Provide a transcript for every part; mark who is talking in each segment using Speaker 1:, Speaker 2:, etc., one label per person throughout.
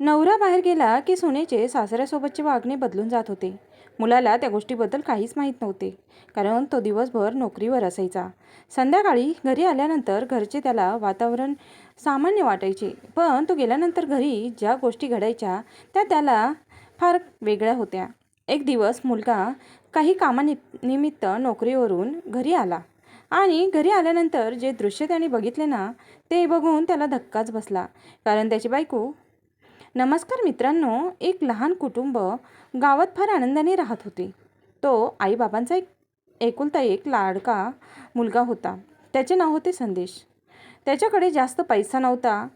Speaker 1: नवरा बाहेर गेला की सुनेचे सासऱ्यासोबतचे वागणे बदलून जात होते. मुलाला त्या गोष्टीबद्दल काहीच माहीत नव्हते कारण तो दिवसभर नोकरीवर असायचा. संध्याकाळी घरी आल्यानंतर घरचे त्याला वातावरण सामान्य वाटायचे पण तो गेल्यानंतर घरी ज्या गोष्टी घडायच्या त्या त्याला फार वेगळ्या होत्या. एक दिवस मुलगा काही कामानि निमित्त नोकरीवरून घरी आला आणि घरी आल्यानंतर जे दृश्य त्याने बघितले ना ते बघून त्याला धक्काच बसला कारण त्याची बायको नमस्कार मित्रांनो एक लहान कुटुंब गावात फार आनंदाने राहत होते. तो आईबाबांचा एक एकुलता एक लाडका मुलगा होता. त्याचे नाव होते संदेश. त्याच्याकडे जास्त पैसा नव्हता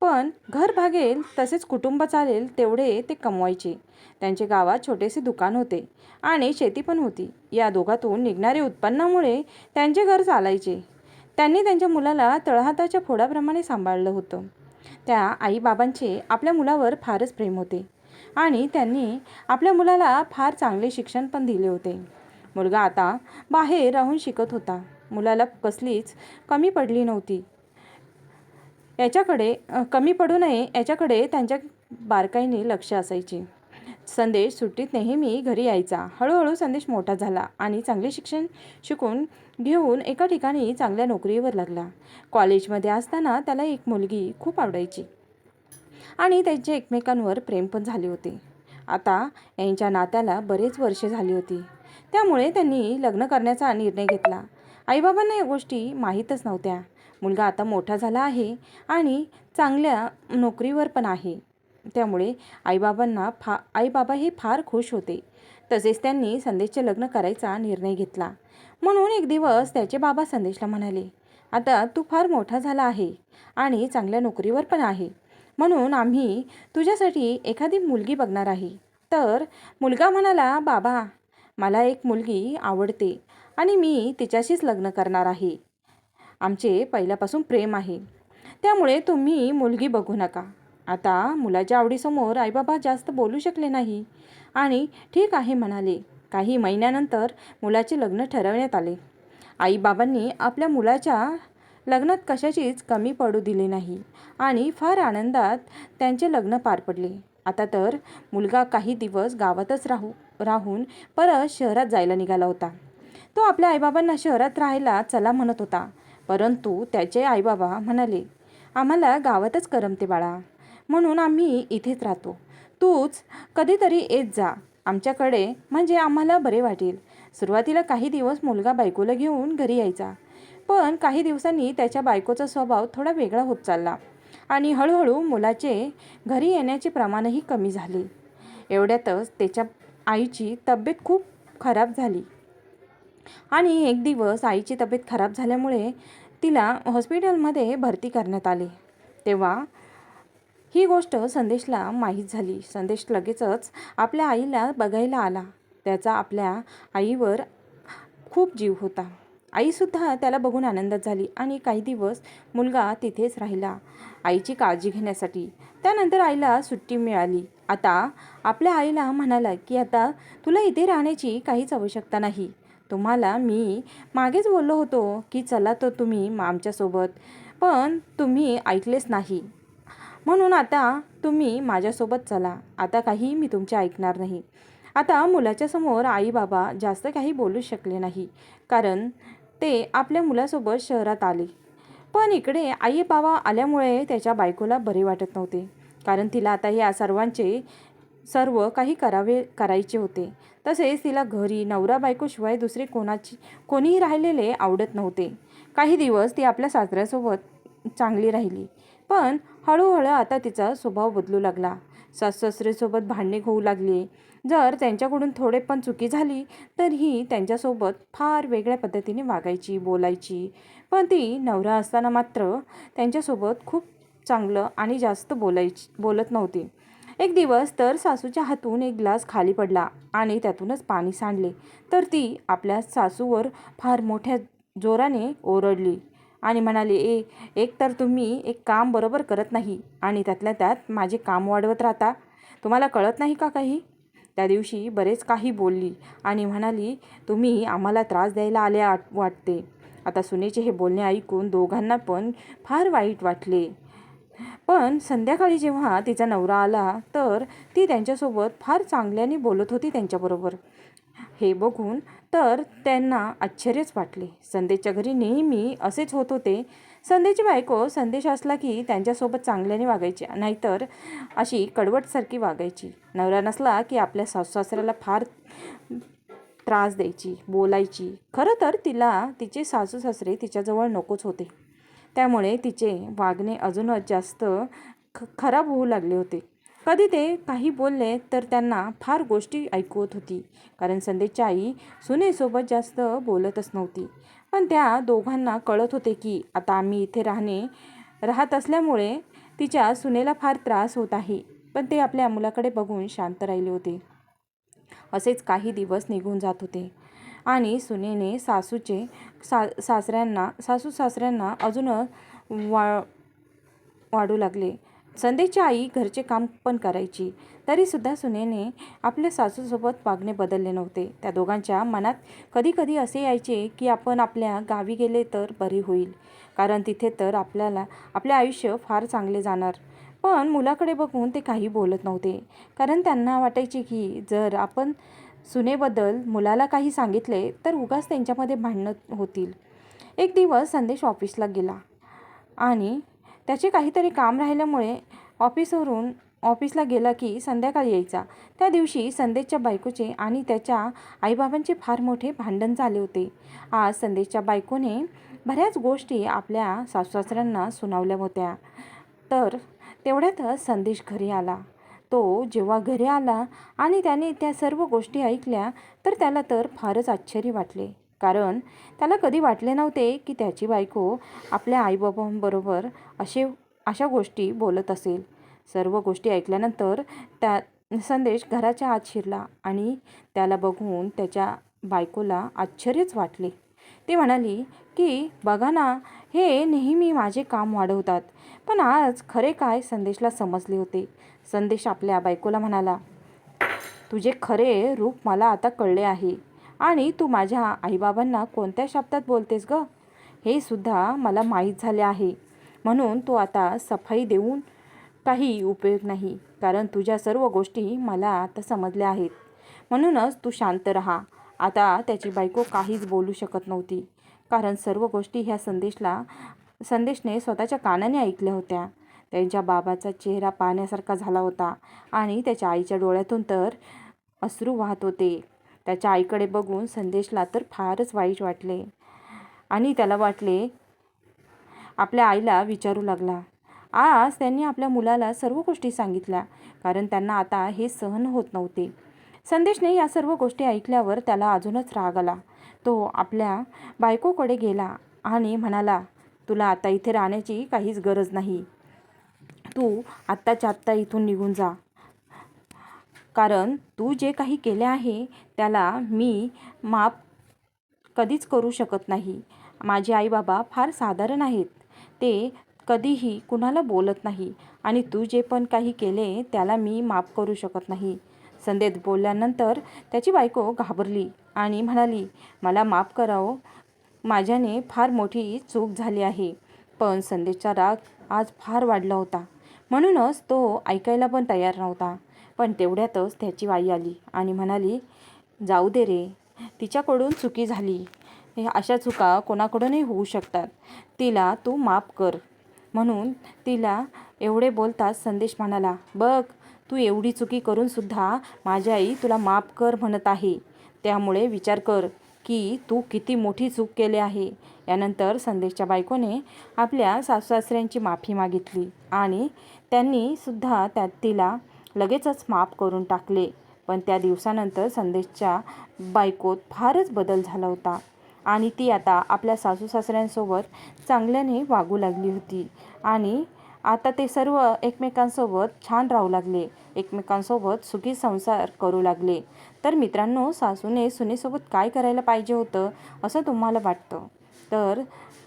Speaker 1: पण घर भागेल तसेच कुटुंब चालेल तेवढे ते कमवायचे. त्यांचे गावात छोटेसे दुकान होते आणि शेती पण होती. या दोघातून निघणारे उत्पन्नामुळे त्यांचे घर चालायचे. त्यांनी त्यांच्या मुलाला तळहाताच्या फोडाप्रमाणे सांभाळलं होतं. त्या आईबाबांचे आपल्या मुलावर फारच प्रेम होते. आणि त्यांनी आपल्या मुलाला फार चांगले शिक्षण पण दिले होते. मुलगा आता बाहेर राहून शिकत होता. मुलाला कसलीच कमी पडली नव्हती. याच्याकडे कमी पडू नये याच्याकडे त्यांच्या बारकाईने लक्ष असायचे. संदेश सुट्टीत नेहमी घरी यायचा. हळूहळू संदेश मोठा झाला आणि चांगले शिक्षण शिकून घेऊन एका ठिकाणी चांगल्या नोकरीवर लागला. कॉलेजमध्ये असताना त्याला एक मुलगी खूप आवडायची आणि त्यांचे एकमेकांवर प्रेम पण झाले होते. आता यांच्या नात्याला बरेच वर्षे झाली होती. त्यामुळे त्यांनी लग्न करण्याचा निर्णय घेतला. आईबाबांना या गोष्टी माहीतच नव्हत्या. मुलगा आता मोठा झाला आहे आणि चांगल्या नोकरीवर पण आहे. त्यामुळे आईबाबांना फा आईबाबा हे फार खुश होते. तसेच त्यांनी संदेशचे लग्न करायचा निर्णय घेतला. म्हणून एक दिवस त्याचे बाबा संदेशला म्हणाले आता तू फार मोठा झाला आहे आणि चांगल्या नोकरीवर पण आहे. म्हणून आम्ही तुझ्यासाठी एखादी मुलगी बघणार आहे. तर मुलगा म्हणाला बाबा मला एक मुलगी आवडते आणि मी तिच्याशीच लग्न करणार आहे. आमचे पहिल्यापासून प्रेम आहे. त्यामुळे तुम्ही मुलगी बघू नका. आता मुलाच्या आवडीसमोर आईबाबा जास्त बोलू शकले नाही. आणि ठीक आहे म्हणाले. काही महिन्यानंतर मुलाचे लग्न ठरवण्यात आले. आईबाबांनी आपल्या मुलाच्या लग्नात कशाचीच कमी पडू दिली नाही आणि फार आनंदात त्यांचे लग्न पार पडले. आता तर मुलगा काही दिवस गावातच राहू राहून परत शहरात जायला निघाला होता. तो आपल्या आईबाबांना शहरात राहायला चला म्हणत होता. परंतु त्याचे आईबाबा म्हणाले आम्हाला गावातच करमते बाळा. म्हणून आम्ही इथेच राहतो. तूच कधीतरी येत जा. आमच्याकडे म्हणजे आम्हाला बरे वाटेल. सुरुवातीला काही दिवस मुलगा बायकोला घेऊन घरी यायचा. पण काही दिवसांनी त्याच्या बायकोचा स्वभाव थोडा वेगळा होत चालला आणि हळूहळू मुलाचे घरी येण्याचे प्रमाणही कमी झाले. एवढ्यातच त्याच्या आईची तब्येत खूप खराब झाली. आणि एक दिवस आईची तब्येत खराब झाल्यामुळे तिला हॉस्पिटलमध्ये भरती करण्यात आले. तेव्हा ही गोष्ट संदेशला माहीत झाली. संदेश लगेचच आपल्या आईला बघायला आला. त्याचा आपल्या आईवर खूप जीव होता. आईसुद्धा त्याला बघून आनंदात झाली आणि काही दिवस मुलगा तिथेच राहिला आईची काळजी घेण्यासाठी. त्यानंतर आईला सुट्टी मिळाली. आता आपल्या आईला म्हणाला की आता तुला इथे राहण्याची काहीच आवश्यकता नाही. तुम्हाला मी मागेच बोललो होतो की चला तर तुम्ही आमच्यासोबत. पण तुम्ही ऐकलेच नाही. म्हणून आता तुम्ही माझ्यासोबत चला. आता काही मी तुमचे ऐकणार नाही. आता मुलाच्या समोर आई बाबा जास्त काही बोलू शकले नाही. कारण ते आपल्या मुलासोबत शहरात आले. पण इकडे आई बाबा आल्यामुळे त्याच्या बायकोला बरे वाटत नव्हते. कारण तिला आता या सर्वांचे सर्व काही करावे करायचे होते. तसेच तिला घरी नवरा बायकोशिवाय दुसरे कोणाची कोणीही राहिलेले आवडत नव्हते. काही दिवस ती आपल्या सासऱ्यासोबत चांगली राहिली. पण हळूहळू आता तिचा स्वभाव बदलू लागला. सासू-सासरेसोबत भांडणे होऊ लागली. जर त्यांच्याकडून थोडे पण चुकी झाली तर ही त्यांच्यासोबत फार वेगळ्या पद्धतीने वागायची बोलायची. पण ती नवरा असताना मात्र त्यांच्यासोबत खूप चांगलं आणि जास्त बोलायची बोलत नव्हती. एक दिवस तर सासूच्या हातून एक ग्लास खाली पडला आणि त्यातूनच पाणी सांडले. तर ती आपल्या सासूवर फार मोठ्या जोराने ओरडली. आणि म्हणाले ए एक तर तुम्ही एक काम बरोबर करत नाही आणि त्यातल्या त्यात माझे काम वाढवत राहता. तुम्हाला कळत नाही का काही? त्या दिवशी बरेच काही बोलली आणि म्हणाली तुम्ही आम्हाला त्रास द्यायला आले वाटते. आता सुनेचे हे बोलणे ऐकून दोघांना पण फार वाईट वाटले. पण संध्याकाळी जेव्हा तिचा नवरा आला तर ती त्यांच्यासोबत फार चांगल्याने बोलत होती त्यांच्याबरोबर. हे बघून तर त्यांना आश्चर्यच वाटले. संदेशच्या घरी नेहमी असेच होत होते. संदेशची बायको संदेश असला की त्यांच्यासोबत चांगल्याने वागायची नाहीतर अशी कडवटसारखी वागायची. नवरा नसला की आपल्या सासू सासऱ्याला फार त्रास द्यायची बोलायची. खरं तर तिला तिचे सासू सासरे तिच्याजवळ नकोच होते. त्यामुळे तिचे वागणे अजूनच जास्त ख खराब होऊ लागले होते. कधी ते काही बोलले तर त्यांना फार गोष्टी ऐकवत होती. कारण संदेशची आई सुनेसोबत जास्त बोलतच नव्हती. पण त्या दोघांना कळत होते की आता आम्ही इथे राहणे राहत असल्यामुळे तिच्या सुनेला फार त्रास होत आहे. पण ते आपल्या मुलाकडे बघून शांत राहिले होते. असेच काही दिवस निघून जात होते. आणि सुनेने सासूचे सा सासऱ्यांना सासू सासऱ्यांना अजून वा वाढू लागले. संदेशची आई घरचे काम पण करायची. तरीसुद्धा सुनेने आपल्या सासूसोबत वागणे बदलले नव्हते. त्या दोघांच्या मनात कधीकधी असे यायचे की आपण आपल्या गावी गेले तर बरे होईल. कारण तिथे तर आपल्याला आपले आयुष्य फार चांगले जाणार. पण मुलाकडे बघून ते काही बोलत नव्हते. कारण त्यांना वाटायचे की जर आपण सुनेबद्दल मुलाला काही सांगितले तर उगाच त्यांच्यामध्ये भांडणं होतील. एक दिवस संदेश ऑफिसला गेला आणि त्याचे काहीतरी काम राहिल्यामुळे ऑफिसवरून ऑफिसला गेला की संध्याकाळी यायचा. त्या दिवशी संदेशच्या बायकोचे आणि त्याच्या आईबाबांचे फार मोठे भांडण झाले होते. आज संदेशच्या बायकोने बऱ्याच गोष्टी आपल्या सासूसासऱ्यांना सुनावल्या होत्या. तर तेवढ्यातच संदेश घरी आला. तो जेव्हा घरी आला आणि त्याने त्या सर्व गोष्टी ऐकल्या तर त्याला तर फारच आश्चर्य वाटले. कारण त्याला कधी वाटले नव्हते की त्याची बायको आपल्या आईबाबांबरोबर असे अशा गोष्टी बोलत असेल. सर्व गोष्टी ऐकल्यानंतर त्या संदेश घराच्या आत शिरला आणि त्याला बघून त्याच्या बायकोला आश्चर्यच वाटले. ती म्हणाली की बघा ना हे नेहमी माझे काम वाढवतात. पण आज खरे काय संदेशला समजले होते. संदेश आपल्या बायकोला म्हणाला तुझे खरे रूप मला आता कळले आहे. आणि तू माझ्या आईबाबांना कोणत्या शब्दात बोलतेस ग? हे सुद्धा मला माहीत झाले आहे. म्हणून तू आता सफाई देऊन काही उपयोग नाही कारण तुझ्या सर्व गोष्टी मला आता समजल्या आहेत. म्हणूनच तू शांत राहा. आता त्याची बायको काहीच बोलू शकत नव्हती कारण सर्व गोष्टी ह्या संदेशला संदेशने स्वतःच्या कानाने ऐकल्या होत्या. त्यांच्या बाबाचा चेहरा पाहण्यासारखा झाला होता आणि त्याच्या आईच्या डोळ्यातून तर अश्रू वाहत होते. त्याच्या आईकडे बघून संदेशला तर फारच वाईट वाटले. आणि त्याला वाटले आपल्या आईला विचारू लागला. आज त्यांनी आपल्या मुलाला सर्व गोष्टी सांगितल्या कारण त्यांना आता हे सहन होत नव्हते. संदेशने या सर्व गोष्टी ऐकल्यावर त्याला अजूनच राग आला. तो आपल्या बायकोकडे गेला आणि म्हणाला तुला आता इथे राहण्याची काहीच गरज नाही. तू आत्ताच्या आत्ता इथून निघून जा. कारण तू जे काही केले आहे त्याला मी माफ कधीच करू शकत नाही. माझे आई बाबा फार साधारण आहेत. ते कधीही कुणाला बोलत नाही. आणि तू जे पण काही केले त्याला मी माफ करू शकत नाही. संदेत बोलल्यानंतर त्याची बायको घाबरली आणि म्हणाली मला माफ करावं. माझ्याने फार मोठी चूक झाली आहे. पण संदेशचा राग आज फार वाढला होता. म्हणूनच तो ऐकायला पण तयार नव्हता. पण तेवढ्यातच त्याची आई आली आणि म्हणाली जाऊ दे रे तिच्याकडून चुकी झाली. अशा चुका कोणाकडूनही होऊ शकतात. तिला तू माफ कर. म्हणून तिला एवढे बोलताच संदेश म्हणाला बघ तू एवढी चुकी करूनसुद्धा माझी आई तुला माफ कर म्हणत आहे. त्यामुळे विचार कर की तू किती मोठी चूक केली आहे. यानंतर संदेशच्या बायकोने आपल्या सासूसासऱ्यांची माफी मागितली आणि त्यांनीसुद्धा त्यात तिला लगेचच माफ करून टाकले. पण त्या दिवसानंतर संदेशच्या बायकोत फारच बदल झाला होता. आणि ती आता आपल्या सासू सासऱ्यांसोबत चांगल्याने वागू लागली होती. आणि आता ते सर्व एकमेकांसोबत छान राहू लागले. एकमेकांसोबत सुखी संसार करू लागले. तर मित्रांनो सासूने सुनेसोबत काय करायला पाहिजे होतं असं तुम्हाला वाटतं? तर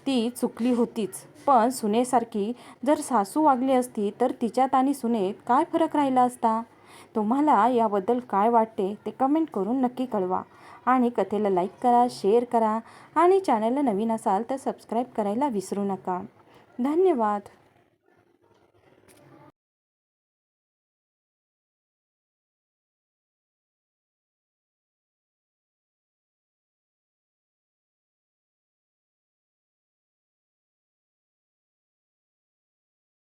Speaker 1: ती चुकली होतीच. पण सुनेसारखी जर सासू वागली असती तर तिच्यात आणि सुनेत काय फरक राहिला असता? तुम्हाला याबद्दल काय वाटते ते कमेंट करून नक्की कळवा. आणि कथेला लाईक करा शेअर करा. आणि चॅनलला नवीन असाल तर सबस्क्राईब करायला विसरू नका. धन्यवाद.